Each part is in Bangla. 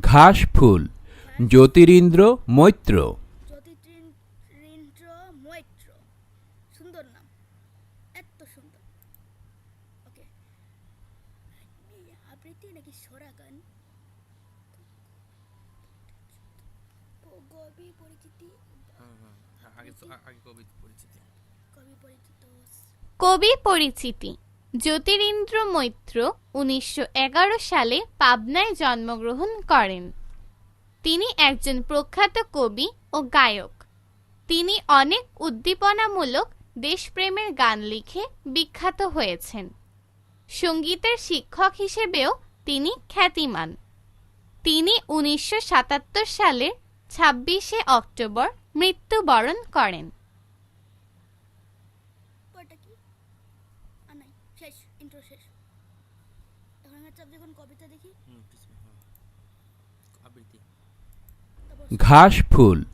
ঘাস ফুল। জ্যোতিরিন্দ্র মৈত্র। জ্যোতিরিন্দ্র মৈত্র। সুন্দর নাম। এত সুন্দর। ওকে। আবৃত্তি নাকি সোরা গান? কবি পরিচিতি আগে তো আগে কবি পরিচিতি। কবি পরিচিত। কবি পরিচিতি। জ্যোতিরিন্দ্র মৈত্র উনিশশো এগারো সালে পাবনায় জন্মগ্রহণ করেন। তিনি একজন প্রখ্যাত কবি ও গায়ক। তিনি অনেক উদ্দীপনামূলক দেশপ্রেমের গান লিখে বিখ্যাত হয়েছেন। সঙ্গীতের শিক্ষক হিসেবেও তিনি খ্যাতিমান। তিনি উনিশশো সাতাত্তর সালের ছাব্বিশে অক্টোবর মৃত্যুবরণ করেন পরটা কি আর নাই শেষ ইন্ট্রো শেষ এখন হচ্ছে আপনি যখন কবিতা দেখি হুম কিছু হুম। আবৃত্তি তারপর ঘাস ফুল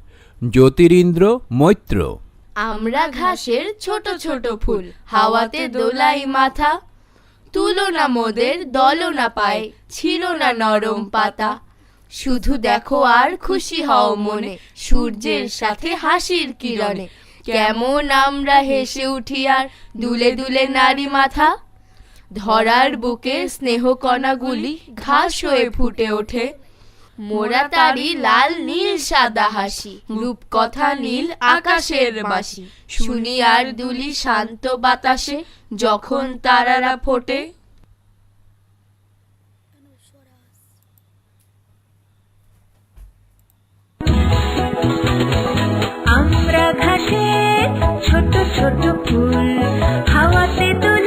জ্যোতিরিন্দ্র মৈত্র। আমরা ঘাসের ছোট ছোট ফুল, হাওয়াতে দোলাই মাথা। তুলো না মোদের দলো না পায়, ছিল না নরম পাতা। শুধু দেখো আর খুশি হও মনে, সূর্যের সাথে হাসির কিরণে। কেমন আমরা হেসে উঠি আর দুলে দুলে নারী মাথা। ধরার বুকে স্নেহ কণাগুলি ঘাস হয়ে ফুটে ওঠে। মোরা তারি লাল, নীল, সাদা হাসি, রূপকথা নীল, আকাশের বাসি শুনি আর দুলি শান্ত বাতাসে, যখন তারারা ফোটে। আমরা ঘাসে ছোট ছোট ফুল, হাওয়াতে দোলাই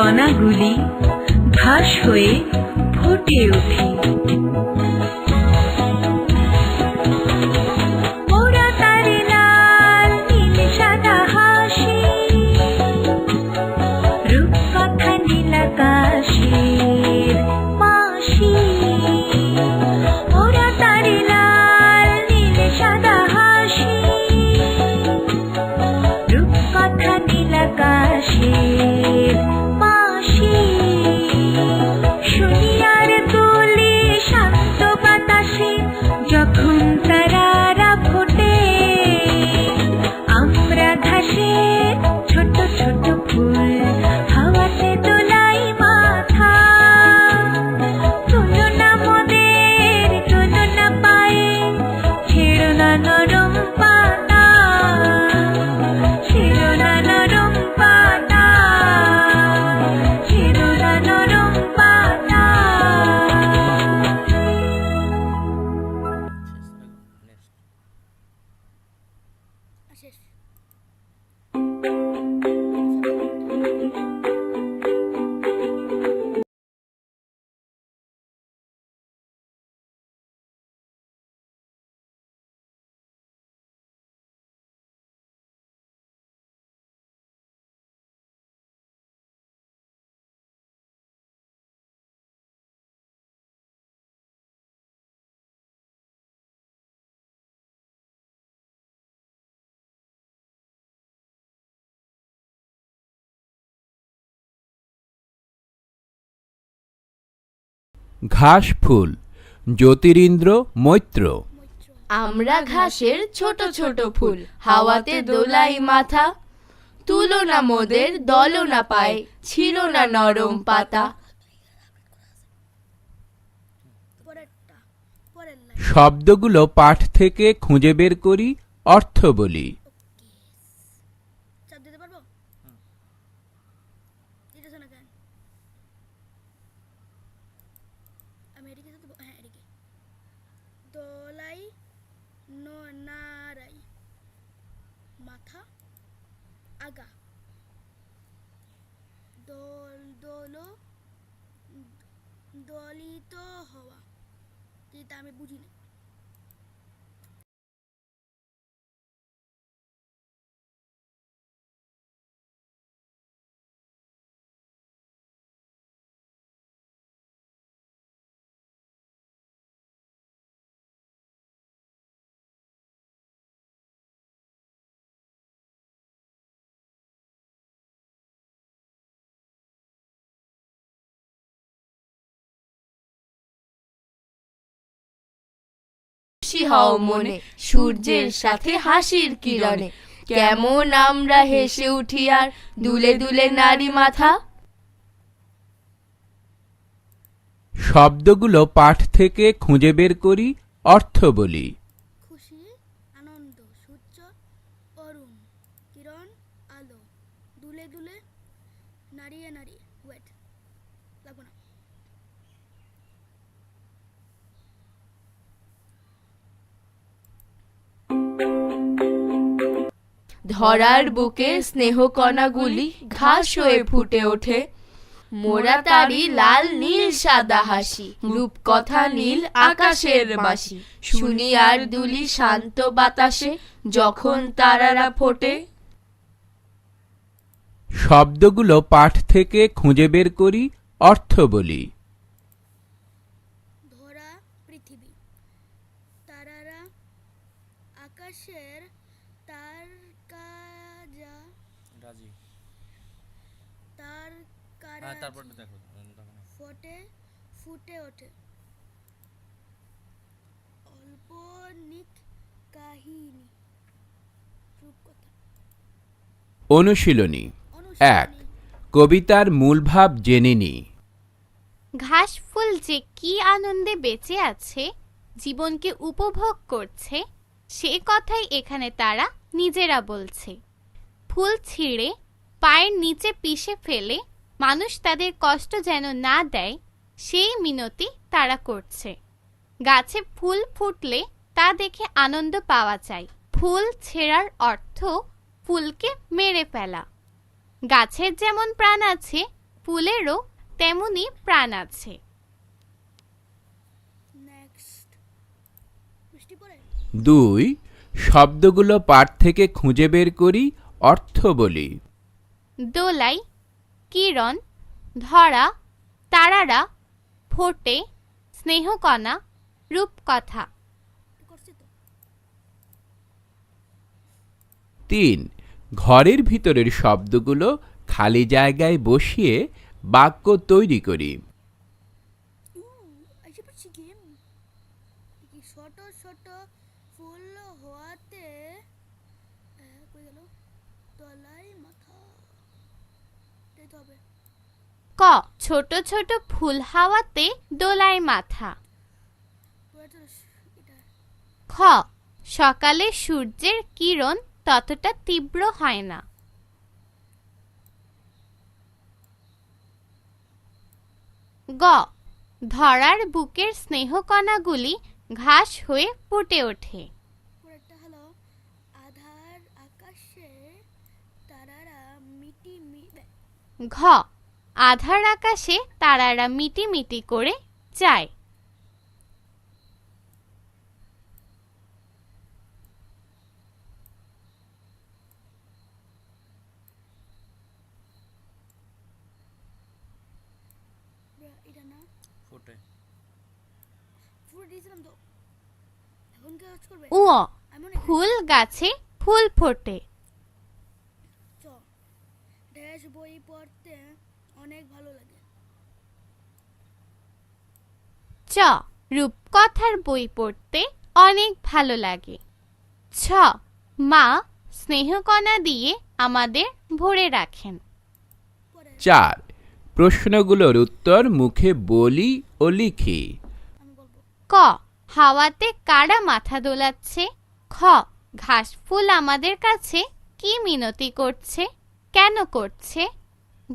কণাগুলি ঘাস হয়ে ফুটে উঠি ঘাস ফুল জ্যোতিরিন্দ্র মৈত্র। আমরা ঘাসের ছোট ছোট ফুল হাওয়াতে দোলাই মাথা। তুলো না মোদের দলো না পায় ছিল না নরম পাতা। শব্দগুলো পাঠ থেকে খুঁজে বের করি অর্থ বলি চাপ দিতে পারব দিতেছে না কেন আমি এদিকে যেতে হ্যাঁ এদিকে দলাই ন নারাই মাথা আগা। দল দোলো দলিত হওয়া। যেটা আমি বুঝি না খুশি হও মনে, সূর্যের সাথে হাসির কিরণে। কেমন আমরা হেসে উঠি আর দুলে দুলে নারী মাথা। শব্দগুলো পাঠ থেকে খুঁজে বের করি, অর্থ বলি। ধরার বুকে স্নেহ কণাগুলি ঘাস হয়ে ফুটে ওঠে। মোরা তারি লাল নীল সাদা হাসি, রূপকথা নীল আকাশের বাসি শুনি আর দুলি শান্ত বাতাসে যখন তারারা ফোটে। শব্দগুলো পাঠ থেকে খুঁজে বের করি, অর্থ বলি ধরা পৃথিবী তারারা আকাশের তার কাজা রাজি তার হ্যাঁ কারা তারপরটা দেখো ফোটে ফুটে ওঠে। অল্পনিক কাহিনী। রূপকথা অনুশীলনী এক কবিতার মূল ভাব জেনে নি। ঘাস ফুল যে কি আনন্দে বেঁচে আছে জীবনকে উপভোগ করছে সে কথাই এখানে তারা নিজেরা বলছে। ফুল ছিঁড়ে পায়ের নিচে পিষে ফেলে মানুষ তাদের কষ্ট যেন না দেয় সেই মিনতি তারা করছে। গাছে ফুল ফুটলে তা দেখে আনন্দ পাওয়া যায়। ফুল ছেঁড়ার অর্থ ফুলকে মেরে ফেলা। গাছের যেমন প্রাণ আছে ফুলেরও তেমনি প্রাণ আছে। দুই শব্দগুলো পাঠ থেকে খুঁজে বের করি অর্থ বলি। দোলাই কিরণ, ধরা, তারারা, ফোটে, স্নেহকণা, রূপকথা। তিন, ঘরের ভিতরের শব্দগুলো খালি জায়গায় বসিয়ে বাক্য তৈরি করি উ আইসে পড়ছি গেম কি ছোট ছোট ফুল হওয়াতে আহ, কই গেল তলাই মাথা এটাই তো হবে ক, ছোট ছোট ফুল হাওয়াতে দোলায় মাথা। খ, সকালে সূর্যের কিরণ ততটা তীব্র হয় না। গ, ধরার বুকের স্নেহকণাগুলি ঘাস হয়ে ফুটে ওঠে। ঘ আধার আকাশে তারারা মিটিমিটি করে যায়। মনে ফুল গাছে ফুল ফোটে চ ড্যাশ বই পড়তে অনেক ভালো লাগে। চ রূপকথার বই পড়তে অনেক ভালো লাগে। ছ মা স্নেহকণা দিয়ে আমাদের ভরে রাখেন। চার প্রশ্নগুলোর উত্তর মুখে বলি ও লিখি। ক হাওয়াতে কারা মাথা দোলাচ্ছে। খ ঘাস ফুল আমাদের কাছে কি মিনতি করছে কেন করছে?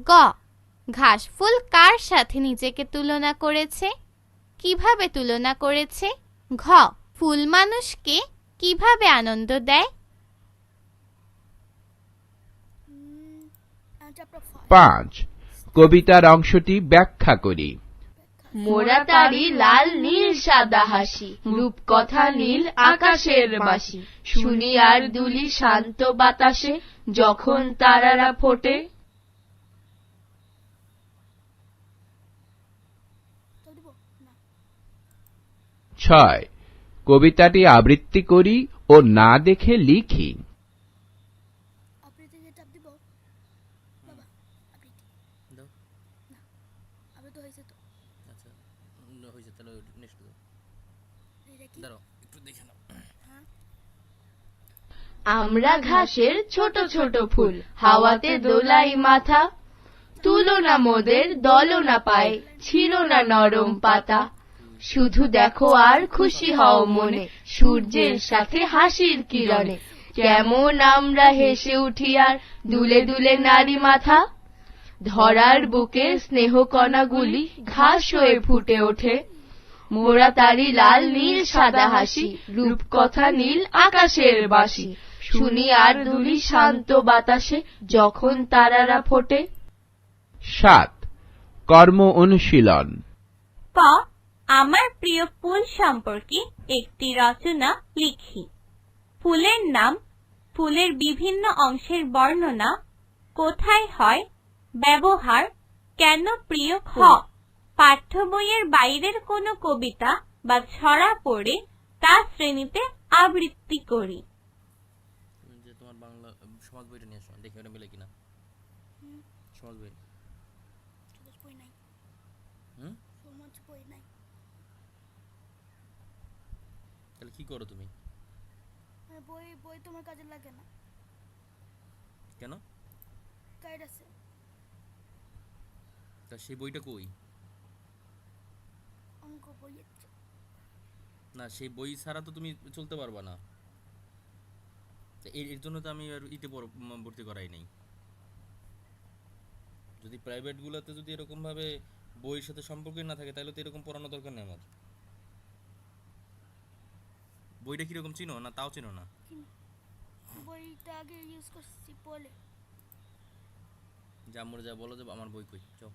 গ ঘাস ফুল কার সাথে নিজেকে তুলনা করেছে? কীভাবে তুলনা করেছে? ঘ ফুল মানুষকে কীভাবে আনন্দ দেয়? পাঁচ কবিতার অংশটি ব্যাখ্যা করি। মোরা তারি লাল নীল সাদা হাসি রূপকথা নীল আকাশের বাসি শুনি আর দুলি শান্ত বাতাসে যখন তারারা ফোটে তো দিব না ছয়। কবিতাটি আবৃত্তি করি ও না দেখে লিখি। আচ্ছা নাও। আমরা ঘাসের ছোট ছোট ফুল হাওয়াতে দোলাই মাথা। তুলো না মোদের দলো না পায় ছিল না নরম পাতা। শুধু দেখো আর খুশি হও মনে সূর্যের সাথে হাসির কিরণে। কেমন আমরা হেসে উঠি আর দুলে দুলে নারী মাথা। ধরার বুকে স্নেহ কণাগুলি ঘাস হয়ে ফুটে ওঠে। মোরা তারি লাল নীল সাদা হাসি রূপকথা নীল আকাশের বাসি। শুনি আর দুলি শান্ত বাতাসে যখন তারারা ফোটে। সাত কর্ম অনুশীলন। ক আমার প্রিয় ফুল সম্পর্কে একটি রচনা লিখি। ফুলের নাম ফুলের বিভিন্ন অংশের বর্ণনা কোথায় হয় ব্যবহার কেন প্রিয় খ। পাঠ্য বইয়ের বাইরের কোনো কবিতা বা ছড়া পড়ে তা শ্রেণীতে আবৃত্তি করি। যে তোমার বাংলা সমাজ বইটা নিয়ে আসো দেখি ওটা মিলে কিনা। সমাজ বই। সবুজ বই নাই। হুম? সবুজ বই নাই। তাহলে কি করো তুমি? বই বই তোমার কাজে লাগে না। কেন? গাইড আছে। তা সেই বইটা কই? অঙ্ক বই না সেই বই ছাড়া তো তুমি চলতে পারবা না। এর এর জন্য তো আমি আর ইতে ভর্তি করাই নাই। যদি প্রাইভেটগুলোতে যদি এরকমভাবে বইয়ের সাথে সম্পর্ক না থাকে তাহলে তো এরকম পড়ানো দরকার নেই আমার। বইটা কীরকম চিনো না তাও চিনো না? বইটা আগে ইউজ করছি বলে। যা মরে যা বলো যে আমার বই কই চল।